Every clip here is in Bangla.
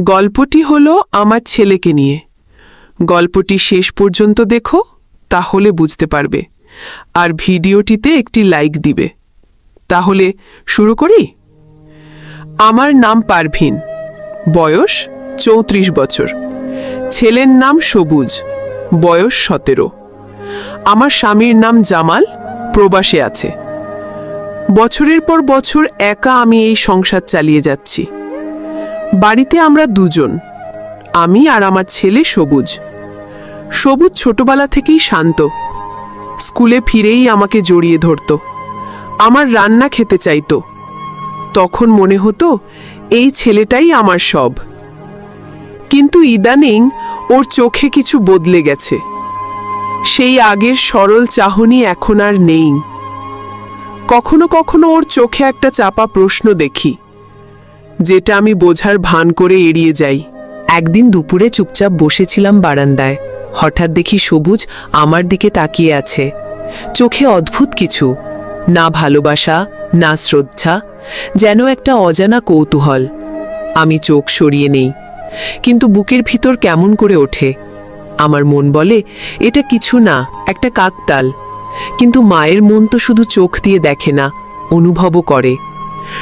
গল্পটি হলো আমার ছেলেকে নিয়ে। গল্পটি শেষ পর্যন্ত দেখো, তাহলে বুঝতে পারবে। আর ভিডিওটিতে একটি লাইক দিবে। তাহলে শুরু করি? আমার নাম পারভিন। বয়স চৌত্রিশ বছর। ছেলের নাম সবুজ। বয়স সতেরো। আমার স্বামীর নাম জামাল, প্রবাসে আছে। বছরের পর বছর একা আমি এই সংসার চালিয়ে যাচ্ছি। বাড়িতে আমরা দুজন, আমি আর আমার ছেলে সবুজ। সবুজ ছোটবেলা থেকেই শান্ত। স্কুলে ফিরেই আমাকে জড়িয়ে ধরত। আমার রান্না খেতে চাইতো। তখন মনে হতো, এই ছেলেটাই আমার সব। কিন্তু ইদানিং ওর চোখে কিছু বদলে গেছে। সেই আগের সরল চাহনি এখন আর নেই। কখনো কখনো ওর চোখে একটা চাপা প্রশ্ন দেখি। যেটা আমি বোঝার ভান করে এড়িয়ে যাই। একদিন দুপুরে চুপচাপ বসেছিলাম বারান্দায়। হঠাৎ দেখি সবুজ আমার দিকে তাকিয়ে আছে। চোখে অদ্ভুত কিছু। না ভালোবাসা, না শ্রদ্ধা, যেন একটা অজানা কৌতূহল। আমি চোখ সরিয়ে নেই। কিন্তু বুকের ভিতর কেমন করে ওঠে? আমার মন বলে, এটা কিছু না, একটা কাকতাল। কিন্তু মায়ের মন তো শুধু চোখ দিয়ে দেখে না, অনুভবও করে।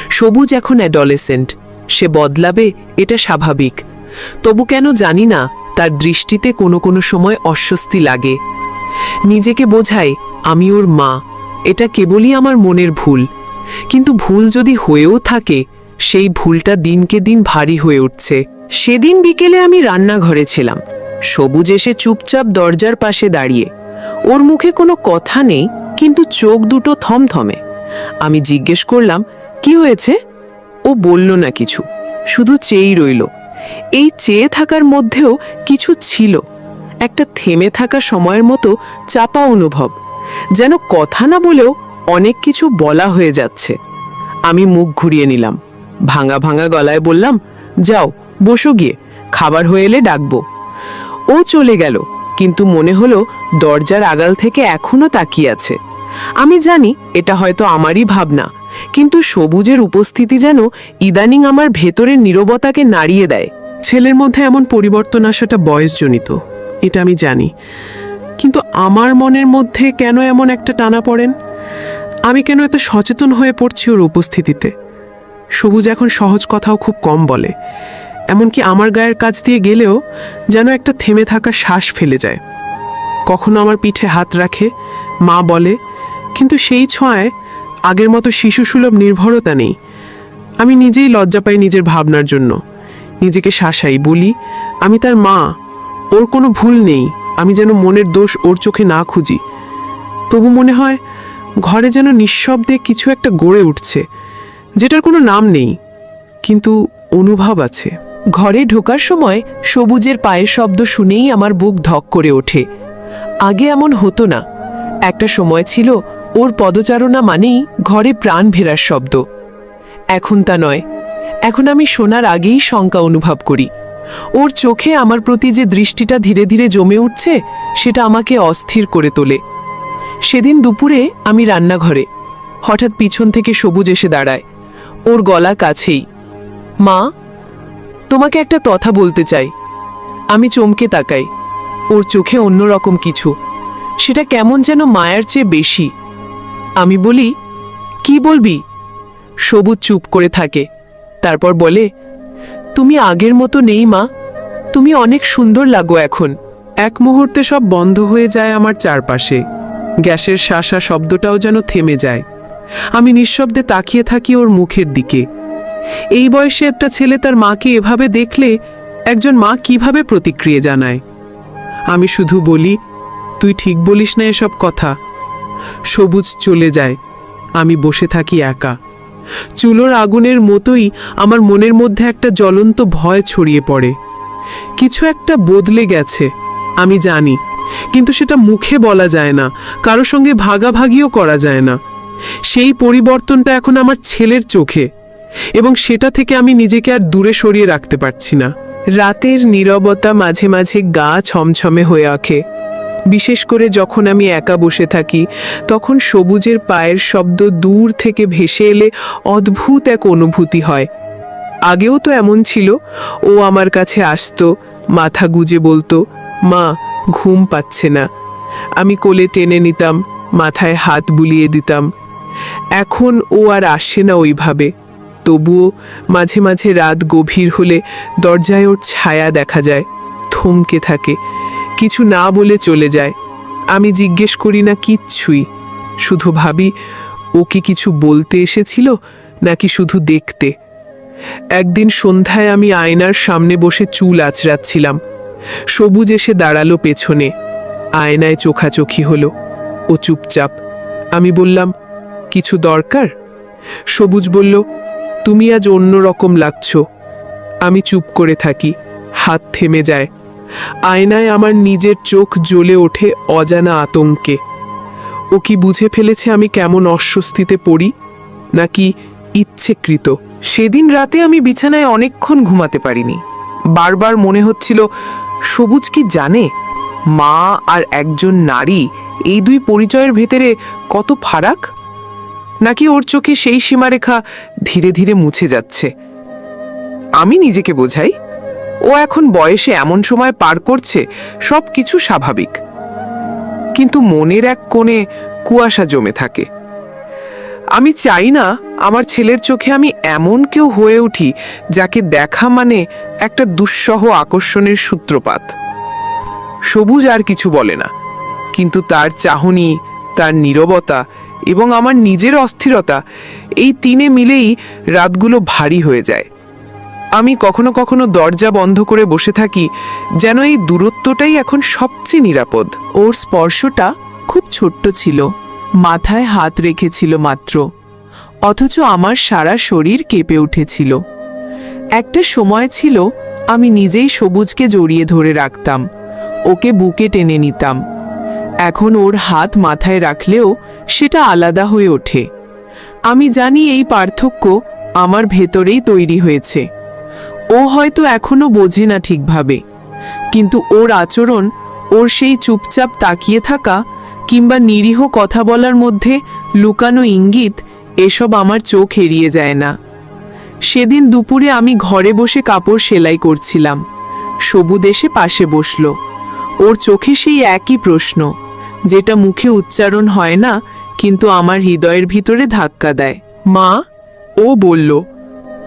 সবুজ এখন অ্যাডলেসেন্ট। সে বদলাবে, এটা স্বাভাবিক। তবু কেন জানি না, তার দৃষ্টিতে কোনো কোনো সময় অস্বস্তি লাগে। নিজেকে বোঝাই আমি ওর মা, এটা কেবলই আমার মনের ভুল। কিন্তু ভুল যদি হয়েও থাকে, সেই ভুলটা দিনকে দিন ভারী হয়ে উঠছে। সেদিন বিকেলে আমি রান্নাঘরে ছিলাম। সবুজ এসে চুপচাপ দরজার পাশে দাঁড়িয়ে। ওর মুখে কোনো কথা নেই, কিন্তু চোখ দুটো থমথমে। আমি জিজ্ঞেস করলাম, কি হয়েছে? ও বলল না কিছু, শুধু চেয়েই রইল। এই চেয়ে থাকার মধ্যেও কিছু ছিল, একটা থেমে থাকা সময়ের মতো চাপা অনুভব, যেন কথা না বলেও অনেক কিছু বলা হয়ে যাচ্ছে। আমি মুখ ঘুরিয়ে নিলাম, ভাঙা ভাঙা গলায় বললাম, যাও, বসো গিয়ে, খাবার হয়ে এলে ডাকবো। ও চলে গেল, কিন্তু মনে হলো দরজার আগাল থেকে এখনও তাকিয়ে আছে। আমি জানি এটা হয়তো আমারই ভাবনা কিন্তু সবুজের উপস্থিতি যেন ইদানিং আমার ভেতরের নীরবতাকে নাড়িয়ে দেয়। ছেলের মধ্যে এমন পরিবর্তন আসাটা বয়সজনিত, এটা আমি জানি। কিন্তু আমার মনের মধ্যে কেন এমন একটা টানা পড়েন? আমি কেন এত সচেতন হয়ে পড়ছি ওর উপস্থিতিতে? সবুজ এখন সহজ কথাও খুব কম বলে। এমনকি আমার গায়ের কাজ দিয়ে গেলেও যেন একটা থেমে থাকা শ্বাস ফেলে যায়। কখনো আমার পিঠে হাত রাখে, মা বলে, কিন্তু সেই ছোঁয়ায় আগের মতো শিশুসুলভ নির্ভরতা নেই। আমি নিজেই লজ্জা পাই নিজের ভাবনার জন্য। নিজেকে শাসাই, বলি, আমি তার মা। ওর কোনো ভুল নেই। আমি যেন মনের দোষ ওর চোখে না খুঁজি। তবু মনে হয়, ঘরে যেন নিঃশব্দে কিছু একটা গড়ে উঠছে, যেটার কোনো নাম নেই, কিন্তু অনুভব আছে। ঘরে ঢোকার সময় সবুজের পায়ের শব্দ শুনেই আমার বুক ধক করে ওঠে। আগে এমন হতো না। একটা সময় ছিল ওর পদচারণা মানেই ঘরে প্রাণ ভেরার শব্দ। এখন তা নয়। এখন আমি শোনার আগেই শঙ্কা অনুভব করি। ওর চোখে আমার প্রতি যে দৃষ্টিটা ধীরে ধীরে জমে উঠছে, সেটা আমাকে অস্থির করে তোলে। সেদিন দুপুরে আমি রান্নাঘরে, হঠাৎ পিছন থেকে সবুজ এসে দাঁড়ায়। ওর গলা কাছেই। মা, তোমাকে একটা কথা বলতে চাই। আমি চমকে তাকাই। ওর চোখে অন্যরকম কিছু। সেটা কেমন যেন মায়ার চেয়ে বেশি। আমি বলি, কি বলবি? সবুজ চুপ করে থাকে। তারপর বলে, তুমি আগের মতো নেই মা। তুমি অনেক সুন্দর লাগো এখন। এক মুহূর্তে সব বন্ধ হয়ে যায় আমার চারপাশে। গ্যাসের শাসা শব্দটাও যেন থেমে যায়। আমি নিঃশব্দে তাকিয়ে থাকি ওর মুখের দিকে। এই বয়সে একটা ছেলে তার মাকে এভাবে দেখলে একজন মা কীভাবে প্রতিক্রিয়া জানায়? আমি শুধু বলি, তুই ঠিক বলিস না এসব কথা। সবুজ চলে যায়। আমি বসে থাকি একা। চুলোর আগুনের মতোই আমার মনের মধ্যে একটা জ্বলন্ত ভয় ছড়িয়ে পড়ে। কিছু একটা বদলে গেছে, আমি জানি। কিন্তু সেটা মুখে বলা যায় না, কারও সঙ্গে ভাগাভাগিও করা যায় না। সেই পরিবর্তনটা এখন আমার ছেলের চোখে, এবং সেটা থেকে আমি নিজেকে আর দূরে সরিয়ে রাখতে পারছি না। রাতের নীরবতা মাঝে মাঝে গা ছমছমে হয়ে আঁকে। বিশেষ করে যখন আমি একা বসে থাকি, তখন সবুজের পায়ের শব্দ দূর থেকে ভেসে এলে অদ্ভুত এক অনুভূতি হয়। আগেও তো এমন ছিল, ও আমার কাছে আসতো, মাথা গুজে বলতো, মা, ঘুম পাচ্ছে না। আমি কোলে টেনে নিতাম, মাথায় হাত বুলিয়ে দিতাম। এখন ও আর আসে না ওইভাবে। তবুও মাঝে মাঝে রাত গভীর হলে দরজায় ওর ছায়া দেখা যায়, থমকে থাকে। কিছু না বলে চলে যায়। আমি জিজ্ঞেস করি, না কিচ্ছুই? শুধু ভাবি, ও কি কিছু বলতে এসেছিল নাকি শুধু দেখতে? একদিন সন্ধ্যায় আমি আয়নার সামনে বসে চুল আঁচড়াচ্ছিলাম। সবুজ এসে দাঁড়াল পেছনে। আয়নায় চোখাচোখি হলো। ও চুপচাপ। আমি বললাম, কিছু দরকার? সবুজ বলল, তুমি আজ অন্য রকম লাগছো। আমি চুপ করে থাকি। হাত থেমে যায়। আয়নায় আমার নিজের চোখ জ্বলে ওঠে অজানা আতঙ্কে। ও কি বুঝে ফেলেছে আমি কেমন অস্বস্তিতে পড়ি, নাকি ইচ্ছেকৃত? সেদিন রাতে আমি বিছানায় অনেকক্ষণ ঘুমাতে পারিনি। বারবার মনে হচ্ছিল, সবুজ কি জানে? মা আর একজন নারী, এই দুই পরিচয়ের ভেতরে কত ফারাক? নাকি ওর চোখে সেই সীমারেখা ধীরে ধীরে মুছে যাচ্ছে? আমি নিজেকে বোঝাই ও এখন বয়সে এমন সময় পার করছে, সব কিছু স্বাভাবিক। কিন্তু মনের এক কোণে কুয়াশা জমে থাকে। আমি চাই না আমার ছেলের চোখে আমি এমন কেউ হয়ে উঠি যাকে দেখা মানে একটা দুঃসহ আকর্ষণের সূত্রপাত। সবুজ আর কিছু বলে না, কিন্তু তার চাহনি, তার নীরবতা এবং আমার নিজের অস্থিরতা এই তিনে মিলেই রাতগুলো ভারী হয়ে যায়। আমি কখনো কখনো দরজা বন্ধ করে বসে থাকি, যেন এই দূরত্বটাই এখন সবচেয়ে নিরাপদ। ওর স্পর্শটা খুব ছোট্ট ছিল, মাথায় হাত রেখেছিল মাত্র, অথচ আমার সারা শরীর কেঁপে উঠেছিল। একটা সময় ছিল, আমি নিজেই সবুজকে জড়িয়ে ধরে রাখতাম, ওকে বুকে টেনে নিতাম। এখন ওর হাত মাথায় রাখলেও সেটা আলাদা হয়ে ওঠে। আমি জানি এই পার্থক্য আমার ভেতরেই তৈরি হয়েছে। ও হয়তো এখনও বোঝে না ঠিকভাবে। কিন্তু ওর আচরণ, ওর সেই চুপচাপ তাকিয়ে থাকা কিংবা নিরীহ কথা বলার মধ্যে লুকানো ইঙ্গিত এসব আমার চোখ এড়িয়ে যায় না। সেদিন দুপুরে আমি ঘরে বসে কাপড় সেলাই করছিলাম। সবুদ এসে পাশে বসল। ওর চোখে সেই একই প্রশ্ন, যেটা মুখে উচ্চারণ হয় না, কিন্তু আমার হৃদয়ের ভিতরে ধাক্কা দেয়। মা? ও বলল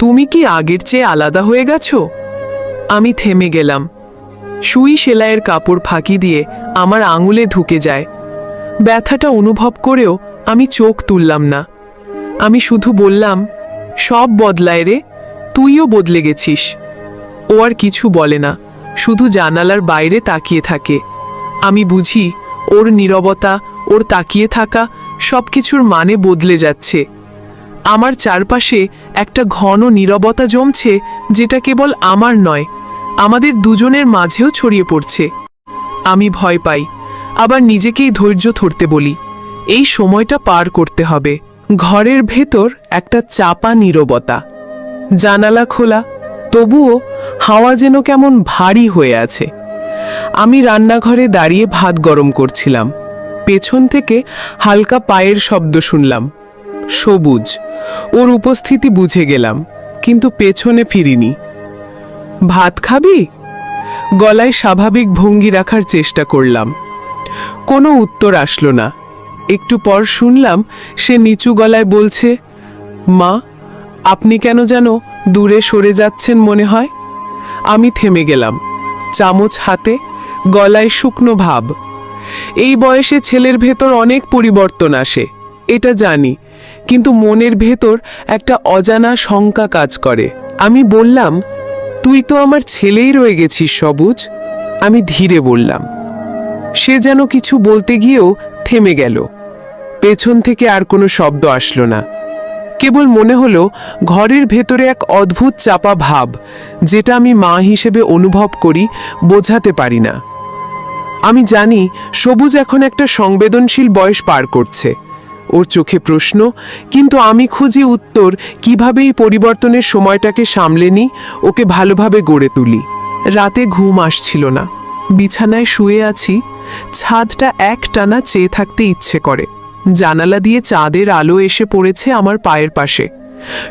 তুমি কি আগের চেয়ে আলাদা হয়ে গেছো? আমি থেমে গেলাম। সুই সেলাইয়ের কাপড় ফাঁকি দিয়ে আমার আঙুলে ঢুকে যায়। ব্যথাটা অনুভব করেও আমি চোখ তুললাম না। আমি শুধু বললাম, সব বদলায় রে, তুইও বদলে গেছিস। ও আর কিছু বলে না, শুধু জানালার বাইরে তাকিয়ে থাকে। আমি বুঝি, ওর নীরবতা, ওর তাকিয়ে থাকা সব কিছুর মানে বদলে যাচ্ছে। আমার চারপাশে একটা ঘন নীরবতা জমছে যেটা কেবল আমার নয়, আমাদের দুজনের মাঝেও ছড়িয়ে পড়ছে। আমি ভয় পাই, আবার নিজেকেই ধৈর্য ধরতে বলি। এই সময়টা পার করতে হবে। ঘরের ভেতর একটা চাপা নীরবতা। জানালা খোলা, তবুও হাওয়া যেন কেমন ভারী হয়ে আছে। আমি রান্নাঘরে দাঁড়িয়ে ভাত গরম করছিলাম। পেছন থেকে হালকা পায়ের শব্দ শুনলাম। সবুজ। ওর উপস্থিতি বুঝে গেলাম, কিন্তু পেছনে ফিরিনি। ভাত খাবি? গলায় স্বাভাবিক ভঙ্গি রাখার চেষ্টা করলাম। কোনো উত্তর আসলো না। একটু পর শুনলাম সে নিচু গলায় বলছে, মা, আপনি কেন যেন দূরে সরে যাচ্ছেন মনে হয়? আমি থেমে গেলাম, চামচ হাতে, গলায় শুকনো ভাব। এই বয়সে ছেলের ভেতর অনেক পরিবর্তন আসে, এটা জানি। কিন্তু মনের ভেতর একটা অজানা শঙ্কা কাজ করে। আমি বললাম, তুই তো আমার ছেলেই রয়ে গেছিস সবুজ। আমি ধীরে বললাম, সে যেন কিছু বলতে গিয়েও থেমে গেল। পেছন থেকে আর কোনো শব্দ আসলো না। কেবল মনে হলো, ঘরের ভেতরে এক অদ্ভুত চাপা ভাব, যেটা আমি মা হিসেবে অনুভব করি, বোঝাতে পারি না। আমি জানি, সবুজ এখন একটা সংবেদনশীল বয়স পার করছে। ওর চোখে প্রশ্ন, কিন্তু আমি খুঁজি উত্তর, কীভাবে এই পরিবর্তনের সময়টাকে সামলে নিই? ওকে ভালোভাবে গড়ে তুলি। রাতে ঘুম আসছিল না। বিছানায় শুয়ে আছি। ছাদটা এক টানা চেয়ে থাকতে ইচ্ছে করে। জানালা দিয়ে চাঁদের আলো এসে পড়েছে আমার পায়ের পাশে।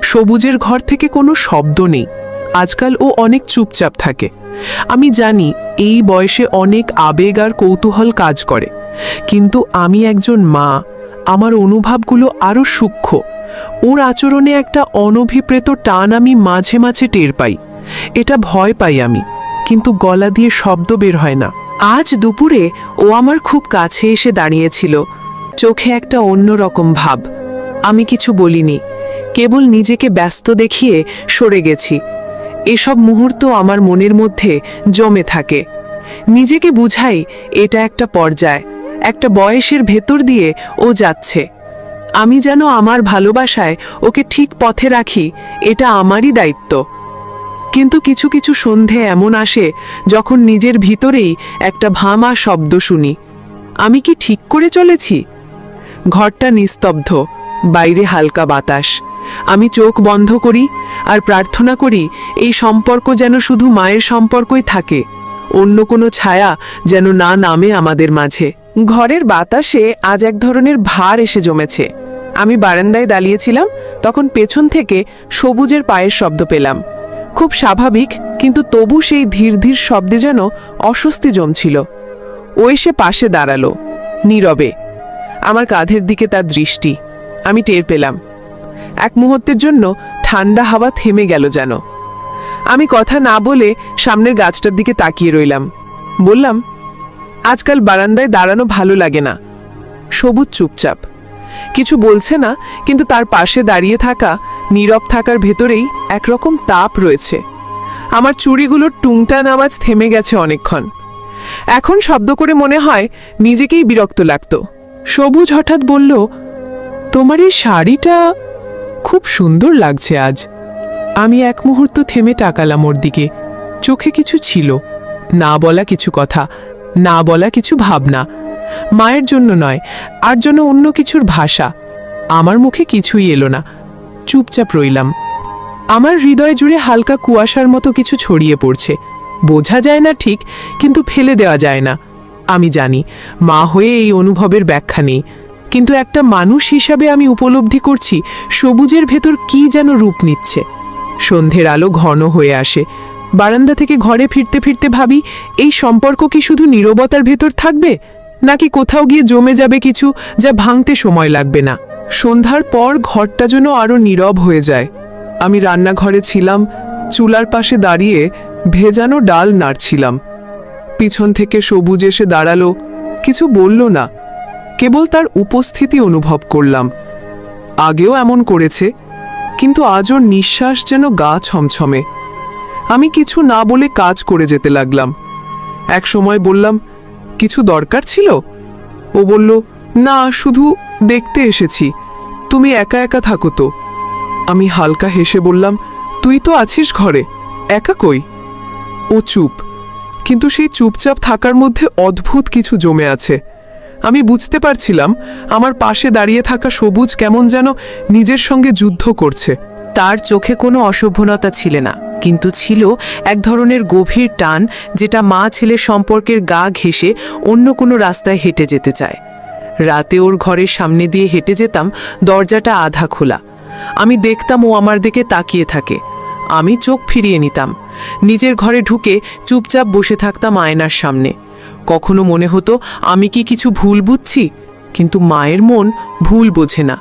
সবুজের ঘর থেকে কোনো শব্দ নেই। আজকাল ও অনেক চুপচাপ থাকে। আমি জানি এই বয়সে অনেক আবেগ আর কৌতূহল কাজ করে। কিন্তু আমি একজন মা আমার অনুভবগুলো আরও সূক্ষ্ম। ওর আচরণে একটা অনভিপ্রেত টান আমি মাঝে মাঝে টের পাই। এটা ভয় পাই আমি, কিন্তু গলা দিয়ে শব্দ বের হয় না। আজ দুপুরে ও আমার খুব কাছে এসে দাঁড়িয়েছিল। চোখে একটা অন্যরকম ভাব। আমি কিছু বলিনি, কেবল নিজেকে ব্যস্ত দেখিয়ে সরে গেছি। এসব মুহূর্ত আমার মনের মধ্যে জমে থাকে। নিজেকে বুঝাই এটা একটা পর্যায়। একটা বয়সের ভেতর দিয়ে ও যাচ্ছে। আমি যেন আমার ভালোবাসায় ওকে ঠিক পথে রাখি, এটা আমারই দায়িত্ব। কিন্তু কিছু কিছু সন্ধে এমন আসে যখন নিজের ভিতরেই একটা ভামা শব্দ শুনি। আমি কি ঠিক করে চলেছি? ঘরটা নিস্তব্ধ, বাইরে হালকা বাতাস। আমি চোখ বন্ধ করি আর প্রার্থনা করি এই সম্পর্ক যেন শুধু মায়ের সম্পর্কই থাকে, অন্য কোনো ছায়া যেন না নামে আমাদের মাঝে। ঘরের বাতাসে আজ এক ধরনের ভার এসে জমেছে। আমি বারান্দায় দাঁড়িয়েছিলাম, তখন পেছন থেকে সবুজের পায়ের শব্দ পেলাম। খুব স্বাভাবিক, কিন্তু তবু সেই ধীর ধীর শব্দে যেন অস্বস্তি জমছিল। ও এসে পাশে দাঁড়াল, নীরবে। আমার কাঁধের দিকে তার দৃষ্টি। আমি টের পেলাম। এক মুহূর্তের জন্য ঠান্ডা হাওয়া থেমে গেল যেন। আমি কথা না বলে সামনের গাছটার দিকে তাকিয়ে রইলাম। বললাম আজকাল বারান্দায় দাঁড়ানো ভালো লাগে না। সবুজ চুপচাপ। কিছু বলছে না, কিন্তু তার পাশে দাঁড়িয়ে থাকা, নীরব থাকার ভেতরেই একরকম তাপ রয়েছে। আমার চুড়িগুলোর টুংটান আওয়াজ থেমে গেছে অনেকক্ষণ। এখন শব্দ করে মনে হয় নিজেকেই বিরক্ত লাগতো। সবুজ হঠাৎ বলল, তোমার এই শাড়িটা খুব সুন্দর লাগছে আজ। আমি এক মুহূর্ত থেমে টাকালাম ওর দিকে। চোখে কিছু ছিল। না বলা কিছু কথা। না বলা কিছু ভাবনা। মায়ের জন্য নয়, আর জন্য অন্য কিছুর ভাষা। আমার মুখে কিছুই এলো না। চুপচাপ রইলাম। আমার হৃদয় জুড়ে হালকা কুয়াশার মতো কিছু ছড়িয়ে পড়ছে। বোঝা যায় না ঠিক, কিন্তু ফেলে দেওয়া যায় না। আমি জানি, মা হয়ে এই অনুভবের ব্যাখ্যা নেই। কিন্তু একটা মানুষ হিসাবে আমি উপলব্ধি করছি, সবুজের ভেতর কি যেন রূপ নিচ্ছে। সন্ধ্যের আলো ঘন হয়ে আসে। বারান্দা থেকে ঘরে ফিরতে ফিরতে ভাবি, এই সম্পর্ক কি শুধু নীরবতার ভেতর থাকবে? নাকি কোথাও গিয়ে জমে যাবে কিছু যা ভাঙতে সময় লাগবে না? সন্ধ্যার পর ঘরটা যেন আরও নীরব হয়ে যায়। আমি রান্নাঘরে ছিলাম, চুলার পাশে দাঁড়িয়ে ভেজানো ডাল নাড়ছিলাম। পিছন থেকে সবুজ এসে দাঁড়াল, কিছু বলল না। কেবল তার উপস্থিতি অনুভব করলাম। আগেও এমন করেছে, কিন্তু আজ ওর নিঃশ্বাস যেন গা ছমছমে। আমি কিছু না বলে কাজ করে যেতে লাগলাম। এক সময় বললাম, কিছু দরকার ছিল? ও বলল, না, শুধু দেখতে এসেছি। তুমি একা একা থাকো তো। আমি হালকা হেসে বললাম, তুই তো আছিস ঘরে, একা কই? ও চুপ, কিন্তু সেই চুপচাপ থাকার মধ্যে অদ্ভুত কিছু জমে আছে। আমি বুঝতে পারছিলাম, আমার পাশে দাঁড়িয়ে থাকা সবুজ কেমন যেন নিজের সঙ্গে যুদ্ধ করছে। তার চোখে কোনো অসভ্যনতা ছিল না, কিন্তু ছিল এক ধরনের গভীর টান যেটা মা ছেলের সম্পর্কের গা ঘেঁষে অন্য কোনো রাস্তায় হেঁটে যেতে চায়। রাতে ওর ঘরের সামনে দিয়ে হেঁটে যেতাম, দরজাটা আধা খোলা। আমি দেখতাম ও আমার দিকে তাকিয়ে থাকে। আমি চোখ ফিরিয়ে নিতাম। নিজের ঘরে ঢুকে চুপচাপ বসে থাকতাম আয়নার সামনে। কখনো মনে হতো, আমি কি কিছু ভুল বুঝছি? কিন্তু মায়ের মন ভুল বোঝে না।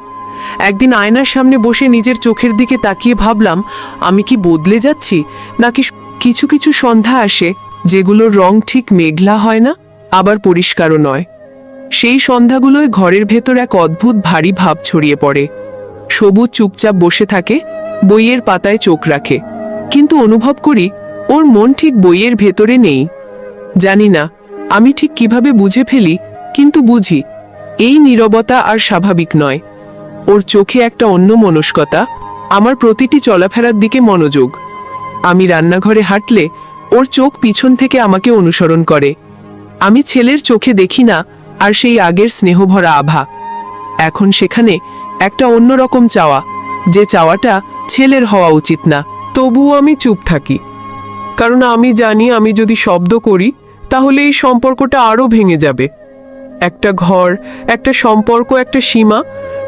একদিন আয়নার সামনে বসে নিজের চোখের দিকে তাকিয়ে ভাবলাম, আমি কি বদলে যাচ্ছি? নাকি কিছু কিছু সন্ধ্যা আসে, যেগুলোর রং ঠিক মেঘলা হয় না, আবার পরিষ্কারও নয়। সেই সন্ধ্যাগুলোয় ঘরের ভেতর এক অদ্ভুত ভারী ভাব ছড়িয়ে পড়ে। সবুজ চুপচাপ বসে থাকে, বইয়ের পাতায় চোখ রাখে। কিন্তু অনুভব করি, ওর মন ঠিক বইয়ের ভেতরে নেই। জানি না, আমি ঠিক কীভাবে বুঝে ফেলি, কিন্তু বুঝি, এই নীরবতা আর স্বাভাবিক নয়। ওর চোখে একটা অন্য মনস্কতা, আমার প্রতিটি চলাফেরার দিকে মনোযোগ। আমি রান্নাঘরে হাঁটলে ওর চোখ পিছন থেকে আমাকে অনুসরণ করে। আমি ছেলের চোখে দেখি না, আর সেই আগের স্নেহভরা আভা। এখন সেখানে একটা অন্যরকম চাওয়া, যে চাওয়াটা ছেলের হওয়া উচিত না। তবুও আমি চুপ থাকি। কারণ আমি জানি আমি যদি শব্দ করি, তাহলে এই সম্পর্কটা আরও ভেঙে যাবে। একটা ঘর, একটা সম্পর্ক, একটা সীমা,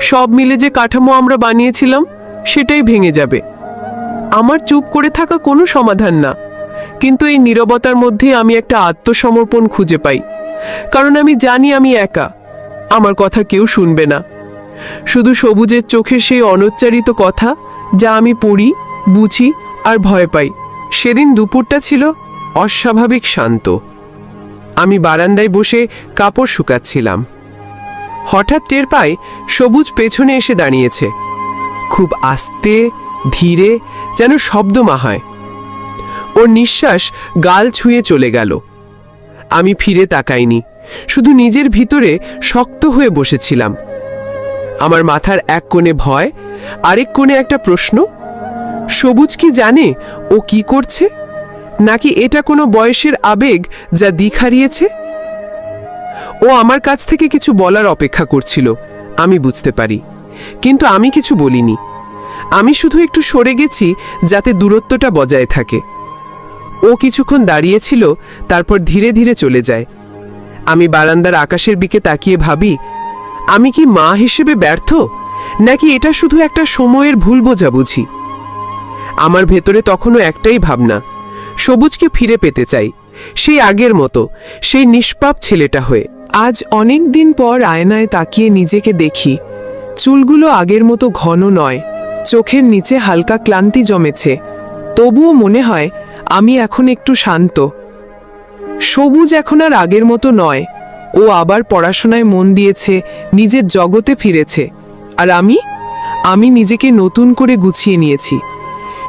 সব মিলে যে কাঠামো আমরা বানিয়েছিলাম, সেটাই ভেঙে যাবে। আমার চুপ করে থাকা কোনো সমাধান না, কিন্তু এই নীরবতার মধ্যে আমি একটা আত্মসমর্পণ খুঁজে পাই, কারণ আমি জানি আমি একা, আমার কথা কেউ শুনবে না। শুধু সবুজের চোখে সেই অনুচ্চারিত কথা, যা আমি পড়ি, বুঝি আর ভয় পাই। সেদিন দুপুরটা ছিল অস্বাভাবিক শান্ত। আমি বারান্দায় বসে কাপড় শুকাচ্ছিলাম। হঠাৎ টের পাই সবুজ পেছনে এসে দাঁড়িয়েছে। খুব আস্তে, ধীরে যেন শব্দমা হয়। ওর নিঃশ্বাস গাল ছুঁয়ে চলে গেল। আমি ফিরে তাকাইনি, শুধু নিজের ভিতরে শক্ত হয়ে বসেছিলাম। আমার মাথার এক কোণে ভয়, আরেক কোণে একটা প্রশ্ন? সবুজ কি জানে ও কি করছে? নাকি এটা কোনো বয়সের আবেগ যা দিক হারিয়েছে? ও আমার কাছ থেকে কিছু বলার অপেক্ষা করছিল, আমি বুঝতে পারি। কিন্তু আমি কিছু বলিনি। আমি শুধু একটু সরে গেছি যাতে দূরত্বটা বজায় থাকে। ও কিছুক্ষণ দাঁড়িয়েছিল, তারপর ধীরে ধীরে চলে যায়। আমি বারান্দার আকাশের দিকে তাকিয়ে ভাবি, আমি কি মা হিসেবে ব্যর্থ? নাকি এটা শুধু একটা সময়ের ভুল বোঝাবুঝি? আমার ভেতরে তখনও একটাই ভাবনা সবুজকে ফিরে পেতে চাই। সেই আগের মতো, সেই নিষ্পাপ ছেলেটা হয়ে। আজ অনেক দিন পর আয়নায় তাকিয়ে নিজেকে দেখি। চুলগুলো আগের মতো ঘন নয়, চোখের নিচে হালকা ক্লান্তি জমেছে। তবুও মনে হয়, আমি এখন একটু শান্ত। সবুজ এখন আর আগের মতো নয়, ও আবার পড়াশোনায় মন দিয়েছে, নিজের জগতে ফিরেছে। আর আমি? আমি নিজেকে নতুন করে গুছিয়ে নিয়েছি।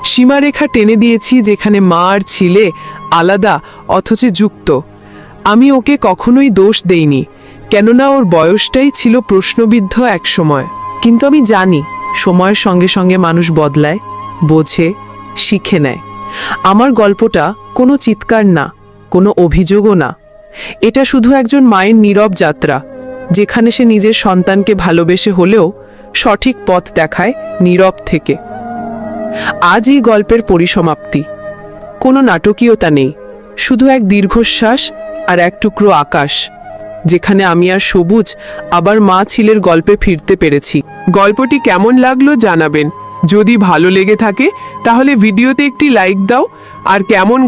সীমারেখা টেনে দিয়েছি যেখানে মা আর ছিলে আলাদা, অথচ যুক্ত। আমি ওকে কখনোই দোষ দেইনি, কেননা ওর বয়সটাই ছিল প্রশ্নবিদ্ধ এক সময় কিন্তু আমি জানি, সময়ের সঙ্গে সঙ্গে মানুষ বদলায়, বোঝে, শিখে নেয়। আমার গল্পটা কোনো চিৎকার না, কোনো অভিযোগও না। এটা শুধু একজন মায়ের নীরব যাত্রা, যেখানে সে নিজের সন্তানকে ভালোবেসে হলেও সঠিক পথ দেখায় নীরব থেকে। আজ এই গল্পের পরিসমাপ্তি। কোনো নাটকীয়তা নেই, শুধু এক দীর্ঘশ্বাস আর এক টুকরো আকাশ, যেখানে আমি আর সবুজ, আবার মা ছিলের গল্পে ফিরতে পেরেছি। গল্পটি কেমন লাগল জানাবেন। যদি ভালো লেগে থাকে, তাহলে ভিডিওতে একটি লাইক দাও, আর কেমন